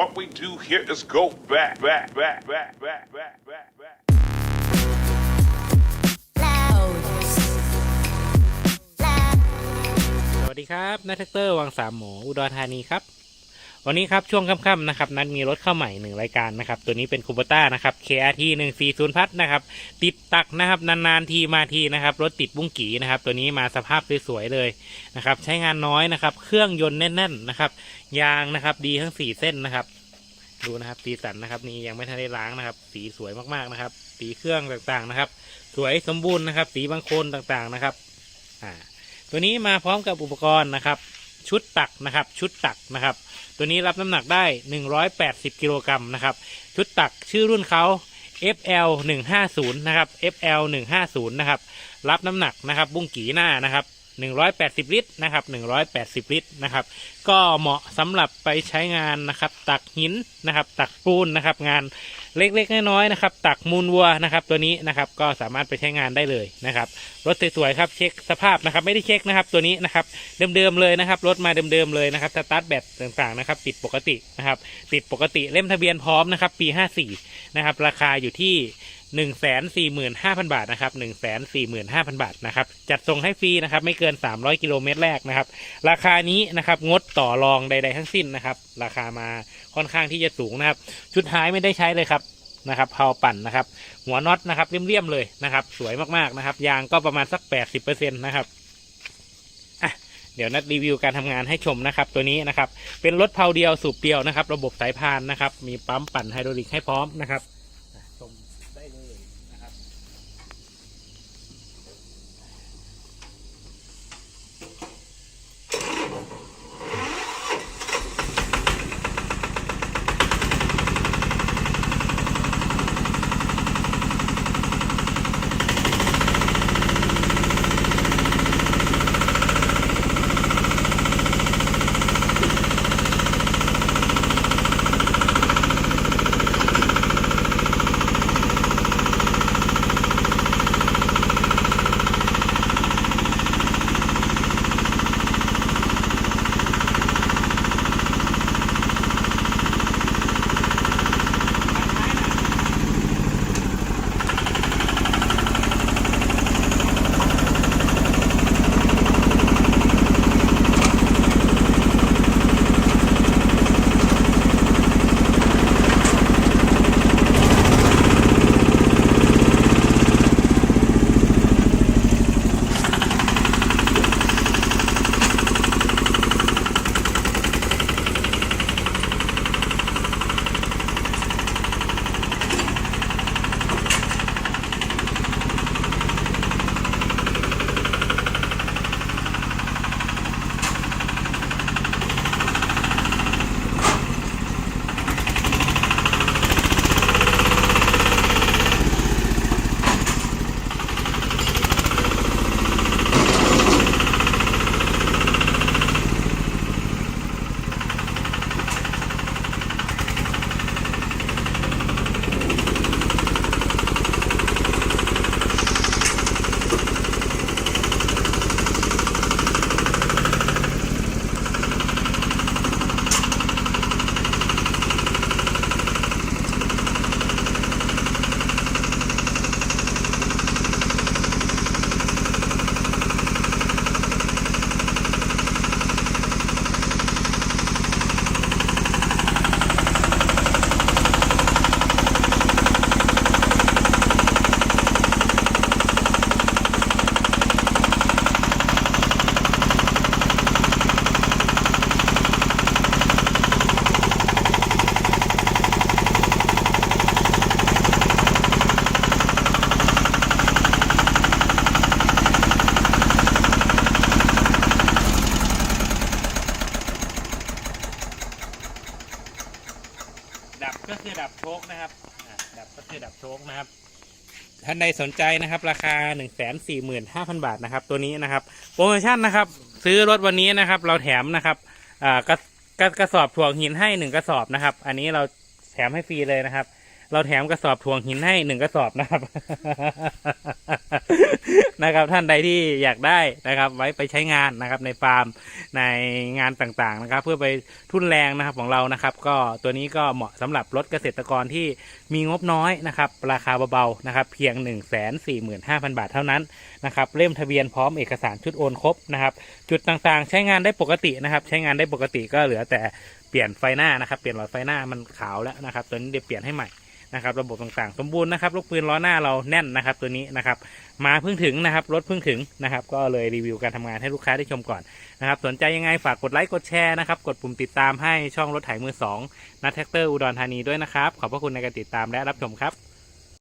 What we do here is go back, back, back, back, back, back, back, back. สวัสดีครับนัทแท็กเตอร์วังสามหมออุดรธานีครับ วันนี้ครับช่วงค่ำๆนะครับนัดมีรถเข้าใหม่หนึ่งรายการนะครับตัวนี้เป็นคูปต้านะครับ KRT 140พัทนะครับติดตักนะครับนานๆทีมาทีนะครับรถติดบุ้งกีนะครับตัวนี้มาสภาพสวยๆเลยนะครับใช้งานน้อยนะครับเครื่องยนต์แน่นๆนะครับยางนะครับดีทั้งสี่เส้นนะครับดูนะครับสีสันนะครับนี่ยังไม่ทันได้ล้างนะครับ สีสวยมากๆนะครับ สีเครื่องต่างๆนะครับ สวยสมบูรณ์นะครับ สีบางโคนต่างๆนะครับอ่าตัวนี้มาพร้อมกับอุปกรณ์นะครับ ชุดตักนะครับ ชุดตักนะครับ ตัวนี้รับน้ำหนักได้ 180 กิโลกรัมนะครับ ชุดตักชื่อรุ่นเขา FL 150นะครับ FL 150นะครับ รับน้ำหนักนะครับ บุ้งกีหน้านะครับ 180 ลิตรนะครับ 180 ลิตรนะครับ ก็เหมาะสำหรับไปใช้งานนะครับ ตักหินนะครับ ตักปูนนะครับ งานเล็กๆน้อยๆนะครับ ตักมูลวัวนะครับ ตัวนี้นะครับก็สามารถไปใช้งานได้เลยนะครับรถสวยๆครับเช็คสภาพนะครับ ไม่ได้เช็คนะครับ ตัวนี้นะครับเดิมๆเลยนะครับรถมาเดิมๆเลยนะครับสตาร์ทแบตต่างๆนะครับติดปกตินะครับ ติดปกติเล่มทะเบียนพร้อมนะครับ ปี 54นะครับ ราคาอยู่ที่1 4 5 0 0 0 บาทนะครับ1 4 5 0 0 0 บาทนะครับ จัดส่งให้ฟรีนะครับ ไม่เกิน 300 กิโลเมตรแรกนะครับ ราคานี้นะครับงดต่อรองใด ๆ ทั้งสิ้นนะครับ ราคามาค่อนข้างที่จะสูงนะครับ ชุดท้ายไม่ได้ใช้เลยครับนะครับเพาปั่นนะครับ หัวน็อตนะครับเลี่ยมๆเลยนะครับ สวยมากๆนะครับ ยางก็ประมาณสัก 80%นะครับเดี๋ยวนัดรีวิวการทำงานให้ชมนะครับตัวนี้นะครับ เป็นรถเพาเดียวสูบเดียวนะครับ ระบบสายพานนะครับ มีปั๊มปั่นไฮดรอลิกให้พร้อมนะครับ ก็คือดับโชคนะครับอะดับก็คือดับโชคนะครับ ท่านใดสนใจนะครับ ราคา 1 4 5 0 0 0 บาทนะครับ ตัวนี้นะครับ โปรโมชั่นนะครับ ซื้อรถวันนี้นะครับ เราแถมนะครับอ่ากระกระกระสอบถ่วงหินให้หนึ่งกระสอบนะครับ อันนี้เราแถมให้ฟรีเลยนะครับ เราแถมกระสอบถ่วงหินให้หนึ่งกระสอบนะครับ นะครับ ท่านใดที่อยากได้นะครับ ไว้ไปใช้งานนะครับ ในฟาร์มในงานต่างๆนะครับ เพื่อไปทุนแรงนะครับของเรานะครับ ก็ตัวนี้ก็เหมาะสำหรับรถเกษตรกรที่มีงบน้อยนะครับ ราคาเบาๆนะครับ เพียง 1 4 5 0 0 0 บาทเท่านั้นนะครับเล่มทะเบียนพร้อมเอกสารชุดโอนครบนะครับ จุดต่างๆ ใช้งานได้ปกตินะครับ ใช้งานได้ปกติก็เหลือแต่เปลี่ยนไฟหน้านะครับ เปลี่ยนหลอดไฟหน้ามันขาวแล้วนะครับ ตัวนี้เดี๋ยวเปลี่ยนให้ใหม่ นะครับ ระบบต่างๆ สมบูรณ์นะครับลูกปืนล้อหน้าเราแน่นนะครับ ตัวนี้นะครับมาเพิ่งถึงนะครับรถเพิ่งถึงนะครับ ก็เลยรีวิวการทำงานให้ลูกค้าได้ชมก่อนนะครับสนใจยังไงฝากกดไลค์กดแชร์นะครับกดปุ่มติดตามให้ช่องรถไถมือสองนัทแท็กเตอร์อุดรธานีด้วยนะครับขอบพระคุณในการติดตามและรับชมครับ